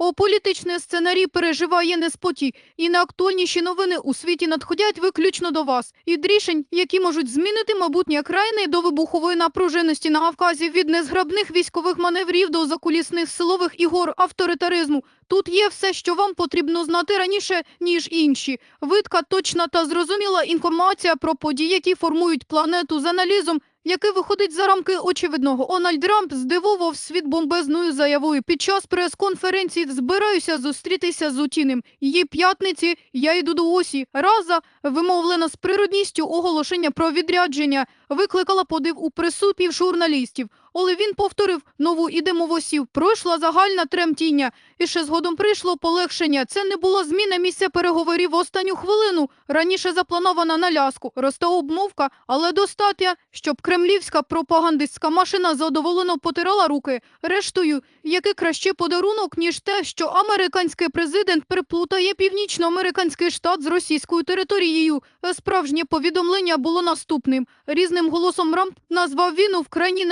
О політичний сценарій переживає неспокій, і найактуальніші новини у світі надходять виключно до вас. Від рішень, які можуть змінити майбутнє країни до вибухової напруженості на Кавказі, від незграбних військових маневрів до закулісних силових ігор авторитаризму. Тут є все, що вам потрібно знати раніше, ніж інші. Видка, точна та зрозуміла інформація про події, які формують планету з аналізом, який виходить за рамки очевидного. Ональд Трамп здивував світ бомбезною заявою. Під час прес-конференції збираюся зустрітися з Утіним. Її п'ятниці я йду до осі. Раза, вимовлена з природністю оголошення про відрядження, викликала подив у присутніх журналістів. Але він повторив нову ідемо в осів. Пройшла загальна тремтіння. І ще згодом прийшло полегшення. Це не була зміна місця переговорів в останню хвилину. Раніше запланована на ляску. Росте обмовка, але достатня, щоб кремлівська пропагандистська машина задоволено потирала руки. Рештою, який краще подарунок, ніж те, що американський президент переплутає північноамериканський штат з російською територією. Справжнє повідомлення було наступним. Різним голосом Рамп назвав війну вкрайні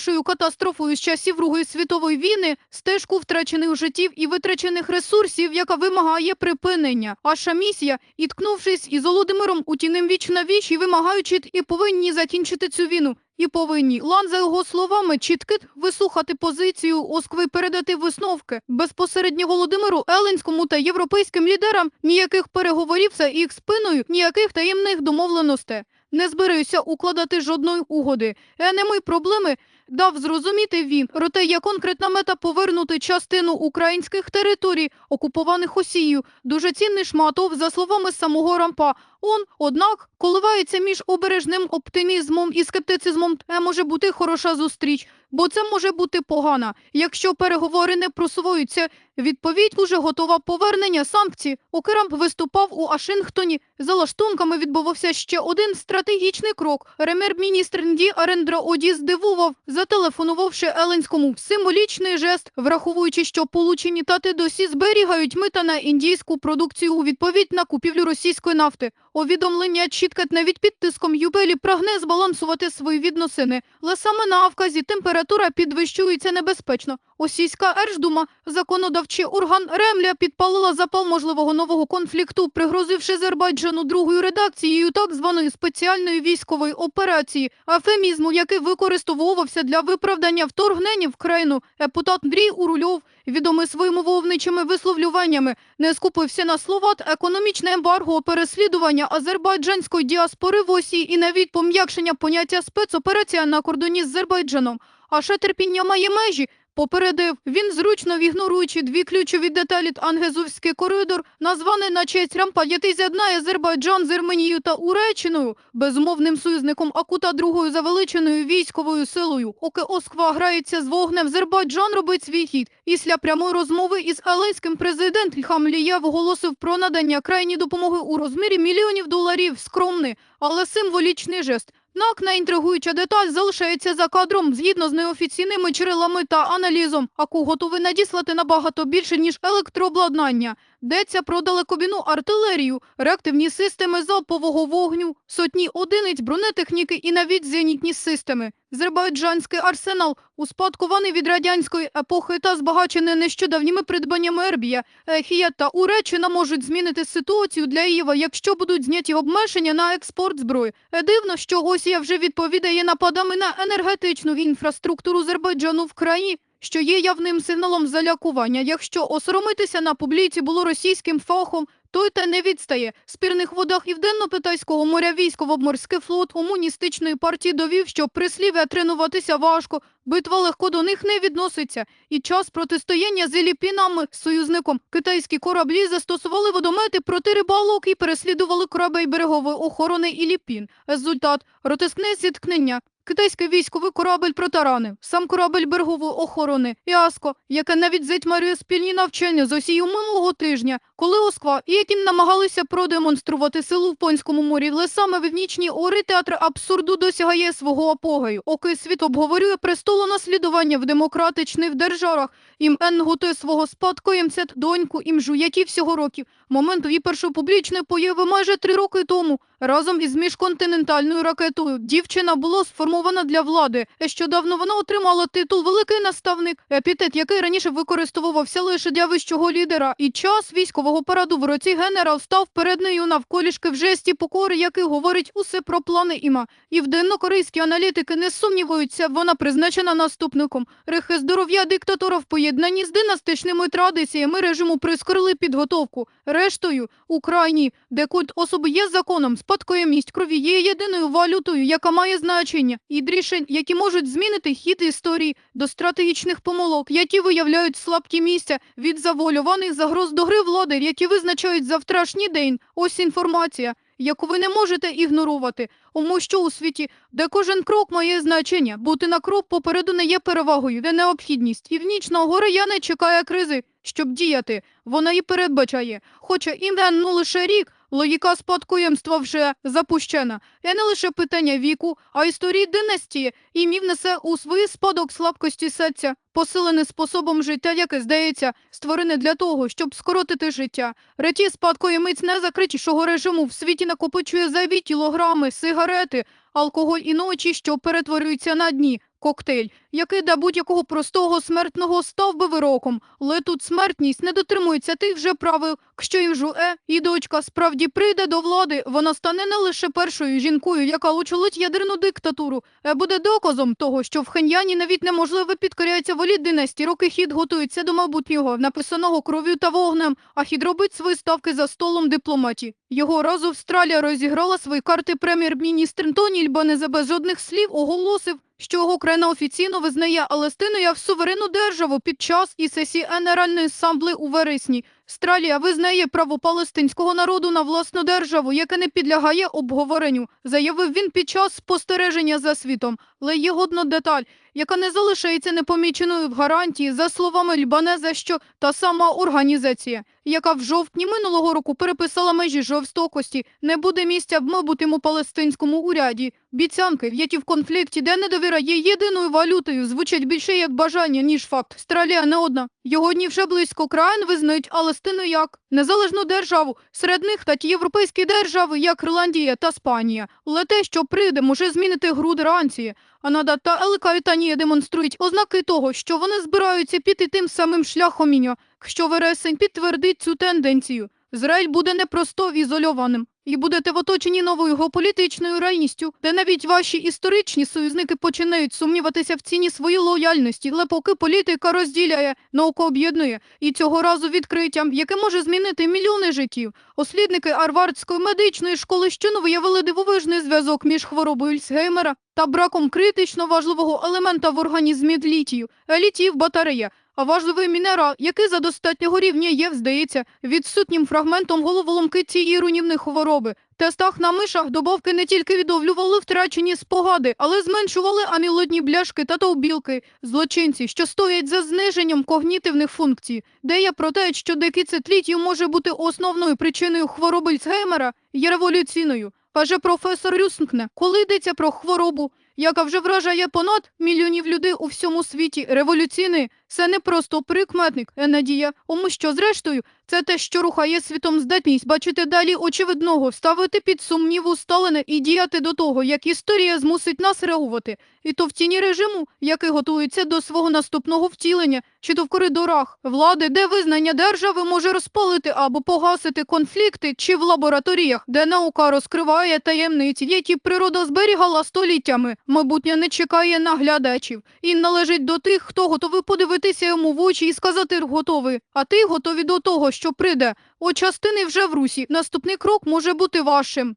найстрашнішою катастрофою з часів Другої світової війни, стежку втрачених життів і витрачених ресурсів, яка вимагає припинення. Аша місія, іткнувшись із Володимиром Утіним віч на віч і вимагаючи і повинні закінчити цю війну. І повинні Лан, за його словами, чітки вислухати позицію Оскви, передати висновки безпосередньо Володимиру Еленському та європейським лідерам ніяких переговорів за їх спиною, ніяких таємних домовленостей. Не збираюся укладати жодної угоди. Е, не мої проблеми дав зрозуміти він. Проте є конкретна мета повернути частину українських територій, окупованих Росією. Дуже цінний шматов, за словами самого Рампа. Он, однак, коливається між обережним оптимізмом і скептицизмом. Е, може бути хороша зустріч, бо це може бути погана. Якщо переговори не просуваються, відповідь уже готова повернення санкцій. Окерамп виступав у Ашингтоні. За лаштунками відбувався ще один стратегічний крок. Прем'єр-міністр Нді Арендра Оді здивував, зателефонувавши Еленському символічний жест, враховуючи, що получені тати досі зберігають мита на індійську продукцію у відповідь на купівлю російської нафти. Увідомлення чітке навіть під тиском Юбелі прагне збалансувати свої відносини. Але саме на Авказі температура підвищується небезпечно. Російська Ерждума, законодавчий орган Ремля, підпалила запал можливого нового конфлікту, пригрозивши Азербайджану другою редакцією так званої спеціальної військової операції, афемізму, який використовувався для виправдання вторгнення в країну. Депутат Андрій Урульов, відомий своїми вовничими висловлюваннями, не скупився на слова та економічне ембарго, переслідування азербайджанської діаспори в Осії і навіть пом'якшення поняття спецоперація на кордоні з Азербайджаном. А ще терпіння має межі. Попередив, він зручно ігноруючи дві ключові деталі Ангезовський коридор, названий на честь Рампа, який з'єднає Азербайджан з Арменією та Уреччиною, безумовним союзником Акута другою завеличеною військовою силою. Оки Осква грається з вогнем, Азербайджан робить свій хід. Після прямої розмови із алейським президент Ільхам Лієв оголосив про надання крайній допомоги у розмірі мільйонів доларів. Скромний, але символічний жест. Однак найінтригуюча деталь залишається за кадром згідно з неофіційними джерелами та аналізом, аку готовий надіслати набагато більше, ніж електрообладнання. Йдеться про далекобійну артилерію, реактивні системи залпового вогню, сотні одиниць бронетехніки і навіть зенітні системи. Азербайджанський арсенал, успадкований від радянської епохи та збагачений нещодавніми придбаннями Ербія, Ехія та Уреччина можуть змінити ситуацію для Ієва, якщо будуть зняті обмеження на експорт зброї. Дивно, що Росія вже відповідає нападами на енергетичну інфраструктуру Азербайджану в країні, що є явним сигналом залякування. Якщо осоромитися на публіці було російським фахом, то й те не відстає. В спірних водах Південно-Питайського моря військово-морський флот комуністичної партії довів, що прислів'я тренуватися важко, битва легко до них не відноситься. І час протистояння з Іліпінами, союзником, китайські кораблі застосували водомети проти рибалок і переслідували корабель берегової охорони Іліпін. Результат – ротискне зіткнення. Китайський військовий корабель протаранив, сам корабель берегової охорони. «Іаско», яке навіть затьмарює спільні навчання з Росією минулого тижня, коли Осква і яким намагалися продемонструвати силу в Понському морі, але саме в Північній ори театр абсурду досягає свого апогею. Оки світ обговорює престолонаслідування в демократичних державах. Ім Ен готує свого спадкоємця доньку імжу, які всього років. Момент її першої публічної появи майже три роки тому. разом із міжконтинентальною ракетою. Дівчина була сформована для влади. Нещодавно вона отримала титул Великий наставник, епітет, який раніше використовувався лише для вищого лідера. І час військового параду в році генерал став перед нею навколішки в жесті покори, який говорить усе про плани іма. І вденно-корейські аналітики не сумніваються, вона призначена наступником. Рехи здоров'я диктатора в поєднанні з династичними традиціями режиму прискорили підготовку. Рештою, Україні, де культ особи є законом, спадкоємність крові є єдиною валютою, яка має значення, і рішень, які можуть змінити хід історії до стратегічних помилок, які виявляють слабкі місця від завуальованих загроз до гри влади, які визначають завтрашній день. Ось інформація, яку ви не можете ігнорувати. Тому що у світі, де кожен крок має значення, бути на крок попереду не є перевагою, де необхідність. північного горе я не чекає кризи, щоб діяти. Вона і передбачає. Хоча іменно лише рік, логіка спадкоємства вже запущена. І не лише питання віку, а історії династії. І мів несе у свій спадок слабкості серця, посилене способом життя, яке, здається, створене для того, щоб скоротити життя. Реті спадкоємець найзакритішого режиму в світі накопичує зайві кілограми, сигарети, алкоголь і ночі, що перетворюються на дні. Коктейль, який для будь-якого простого смертного став би вироком, але тут смертність не дотримується тих же правил. Якщо і Жуе, і дочка справді прийде до влади, вона стане не лише першою жінкою, яка очолить ядерну диктатуру, а буде доказом того, що в Хеньяні навіть неможливо підкоряється волі династії. Роки хід готується до майбутнього, написаного кров'ю та вогнем, а хід робить свої ставки за столом дипломатії. Його разу Австралія розіграла свої карти прем'єр-міністр Тоні Ільбанезе без жодних слів оголосив, що Україна офіційно визнає Алестину як суверенну державу під час і сесії Генеральної асамблеї у вересні. Австралія визнає право палестинського народу на власну державу, яке не підлягає обговоренню, заявив він під час спостереження за світом. Але є годна деталь, яка не залишається непоміченою в гарантії, за словами Льбанеза, що та сама організація, яка в жовтні минулого року переписала межі жорстокості, не буде місця в майбутньому палестинському уряді. Бійцянки, які в конфлікті, де недовіра є єдиною валютою, звучать більше як бажання, ніж факт. Австралія не одна. Його дні вже близько країн визнають Палестину як незалежну державу. Серед них та ті європейські держави, як Ірландія та Спанія. Але те, що прийде, може змінити груди ранці. Анада та Елка Вітанія демонструють ознаки того, що вони збираються піти тим самим шляхом міньо, що вересень підтвердить цю тенденцію. Ізраїль буде не просто ізольованим. І будете в оточенні новою геополітичною реальністю, де навіть ваші історичні союзники починають сумніватися в ціні своєї лояльності, але поки політика розділяє, наука об'єднує, і цього разу відкриттям, яке може змінити мільйони життів. Дослідники Арвардської медичної школи щойно виявили дивовижний зв'язок між хворобою Альцгеймера та браком критично важливого елемента в організмі літію, літіїв батарея. Важливий мінерал, який за достатнього рівня є, здається, відсутнім фрагментом головоломки цієї руйнівної хвороби. Тестах на мишах добавки не тільки відновлювали втрачені спогади, але зменшували амілодні бляшки та товбілки, злочинці, що стоять за зниженням когнітивних функцій. Дея про те, що декіцит може бути основною причиною хвороби Альцгеймера, є революційною. Каже професор Рюснкне, коли йдеться про хворобу, яка вже вражає понад мільйонів людей у всьому світі, революційний, це не просто прикметник, а надія, тому що, зрештою, це те, що рухає світом здатність бачити далі очевидного, ставити під сумнів усталене і діяти до того, як історія змусить нас реагувати. І то в тіні режиму, який готується до свого наступного втілення, чи то в коридорах влади, де визнання держави може розпалити або погасити конфлікти, чи в лабораторіях, де наука розкриває таємниці, які природа зберігала століттями. Майбутнє не чекає наглядачів і належить до тих, хто готовий подивитися йому в очі і сказати готовий. А ти готові до того, що прийде. О частини вже в русі. Наступний крок може бути вашим.